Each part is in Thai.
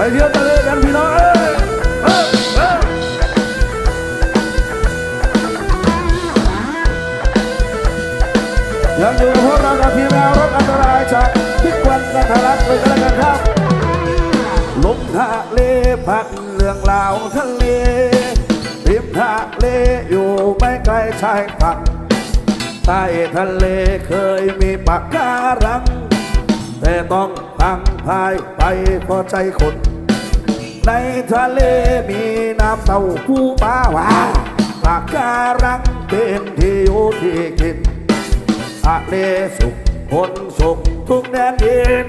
ไปเที่ยวทะเลกันพี่น้องเอ้ยเอ้ยเอ้ยยังอยู่กับพวกเรากับทีมงานรถอันตรายจากพิกวันกันทะลักเลยกันแล้วกันครับลงทะเลพัดเรื่องราวทะเลริมทะเลอยู่ไม่ไกลชายฝั่งใต้ทะเลเคยมีปากการังแต่ต้อง พายไปพราะใจคน ในทะเลมีน้ำเต้าหู้ปลาหวานปากการังเป็นที่อยู่ที่กินทะเลสุขคนสุขทุกแดนดิน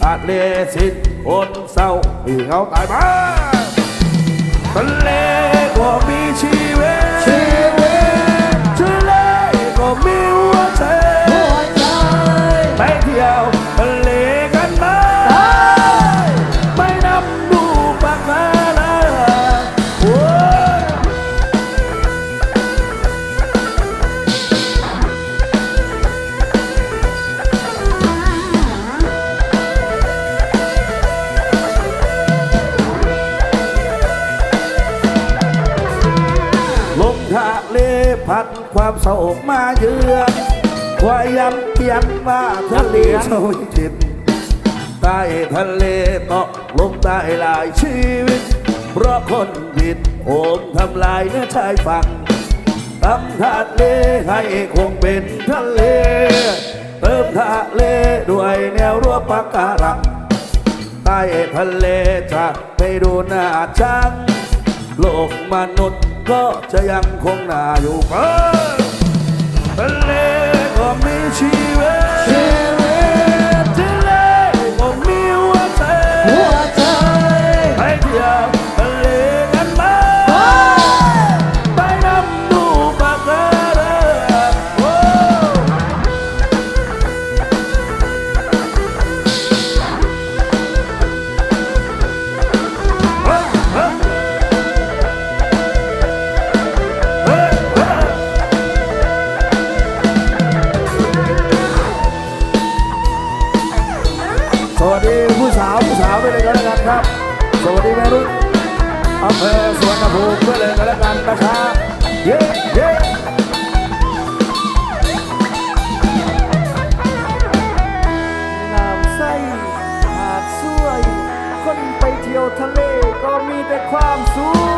ทะเลสิ้นคนเศร้าที่เขาตายมาทะเลก็มี ทะเลพัดความโศกมาเยือนคอยยำเตือนว่าทะเลโชยจิตใต้ทะเลตกลงได้หลายชีวิต เพราะคนผิดโหมทำลายเนื้อชายฝั่งทำทะเลให้คงเป็นทะเล เติมทะเลด้วยแนวรั้วปะการังใต้ทะเลจะไม่ดูหน้าจัง โลกมนุษย์ก็จะยังคงน่าอยู่เอ สวัสดีแม่รุ่นอำเภอสวนภูมิด้วยเลยกันแล้วกันนะครับเย้เย้น้ำใสหาดสวย คนไปเที่ยวทะเลก็มีแต่ความสุข